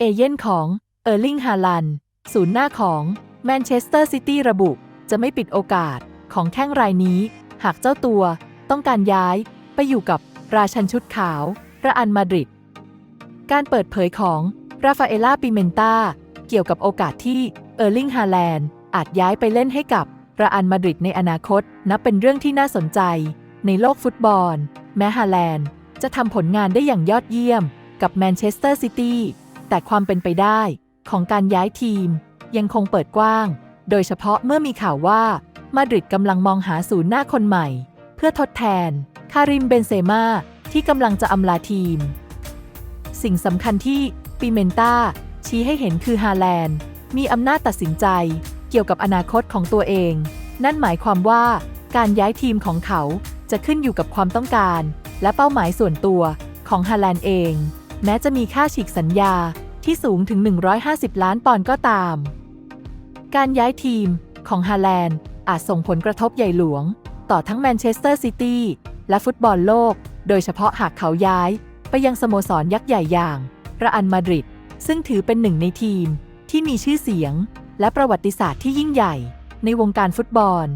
เอเย่นของเออร์ลิงฮาลันศูนย์หน้าของแมนเชสเตอร์ซิตี้ระบุ จะไม่ปิดโอกาสของแข้งรายนี้ หากเจ้าตัวต้องการย้ายไปอยู่กับราชันชุดขาวระอันมาดริด การเปิดเผยของราฟาเอล่าปิเมนตาเกี่ยวกับโอกาสที่เออร์ลิงฮาแลนด์อาจย้ายไปเล่นให้กับระอันมาดริดในอนาคต นับเป็นเรื่องที่น่าสนใจ ในโลกฟุตบอล แม้ฮาแลนด์จะทำผลงานได้อย่างยอดเยี่ยมกับแมนเชสเตอร์ซิตี้ แต่ความเป็นไปได้ของการย้ายทีมยังคงเปิดกว้าง โดยเฉพาะเมื่อมีข่าวว่า มาดริดกำลังมองหาศูนย์หน้าคนใหม่ เพื่อทดแทน คาริมเบนเซม่าที่กำลังจะอำลาทีม สิ่งสำคัญที่ปิเมนตาชี้ให้เห็นคือฮาแลนด์ มีอำนาจตัดสินใจเกี่ยวกับอนาคตของตัวเอง นั่นหมายความว่าการย้ายทีมของเขาจะขึ้นอยู่กับความต้องการ และเป้าหมายส่วนตัวของฮาแลนด์เอง แม้จะมีค่าฉีกสัญญา ที่สูงถึง 150 ล้านปอนด์ก็ตาม การย้ายทีมของฮาแลนด์อาจส่งผลกระทบใหญ่หลวง ต่อทั้งแมนเชสเตอร์ซิตี้และฟุตบอลโลก โดยเฉพาะหากเขาย้ายไปยังสโมสรยักษ์ใหญ่อย่างระอันมาดริดซึ่งถือเป็นหนึ่งในทีมที่มีชื่อเสียง และประวัติศาสตร์ที่ยิ่งใหญ่ในวงการฟุตบอล